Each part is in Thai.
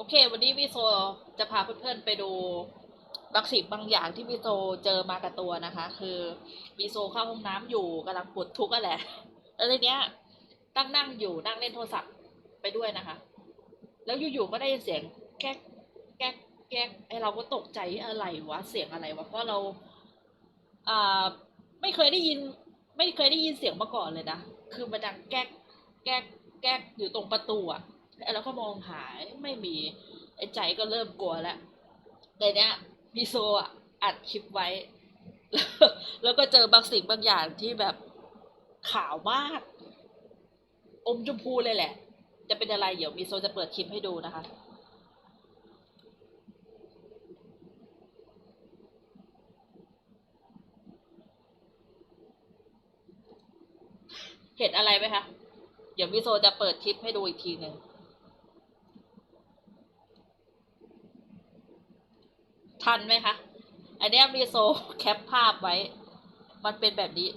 โอเค วันนี้พี่โซจะพาเพื่อนๆไปดูบางสิ่งบางอย่างที่พี่โซเจอมากับตัวนะคะ คือพี่โซเข้าห้องน้ำอยู่กำลังปวดทุกข์อะแหละแล้วทีเนี้ยตั้งนั่งอยู่นั่งเล่นโทรศัพท์ไปด้วยนะคะ แล้วอยู่ๆก็ได้ยินเสียงแก๊กแก๊กแก๊กไอเราก็ตกใจอะไรวะเสียงอะไรวะเพราะเราอ่าไม่เคยได้ยิน ไม่เคยได้ยินเสียงมาก่อนเลยนะคือมันดังแก๊กแก๊กแก๊กอยู่ตรงประตูอะ แล้วก็มองหายไม่มีไอ้ใจก็เริ่มกลัวแล้วแต่เนี้ยมีโซอะอัดคลิปไว้ แล้วก็เจอบางสิ่งบางอย่างที่แบบขาวมาก อมชมพูเลยแหละ จะเป็นอะไรเดี๋ยวมีโซจะเปิดคลิปให้ดูนะคะเห็นอะไรไหมคะ เดี๋ยวมิโซจะเปิดคลิปให้ดูอีกทีหนึ่ง ทันไหมคะ อันนี้มิโซแคปภาพไว้ มันเป็นแบบนี้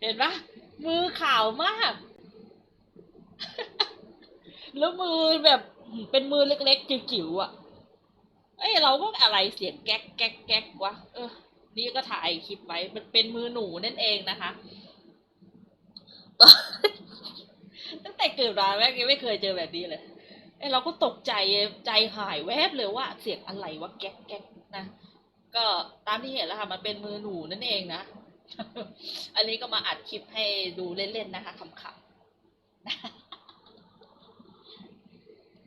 เห็นปะมือขาวมาก แล้วมือแบบเป็นมือเล็กๆจิ๋วๆอะ เอ้ยเราก็อะไรเสียงแก๊กแก๊กแก๊กวะ เออ นี่ก็ถ่ายคลิปไว้ มันเป็นมือหนูนั่นเองนะคะตั้งแต่เกิดมาแม่งยังไม่เคยเจอแบบนี้เลย ไอ้เราก็ตกใจใจหายแวบเลยว่าเสียงอะไรวะแก๊กแก๊กนะก็ตามที่เห็นแล้วค่ะมันเป็นมือหนูนั่นเองนะ อันนี้ก็มาอัดคลิปให้ดูเล่นๆนะคะขำๆ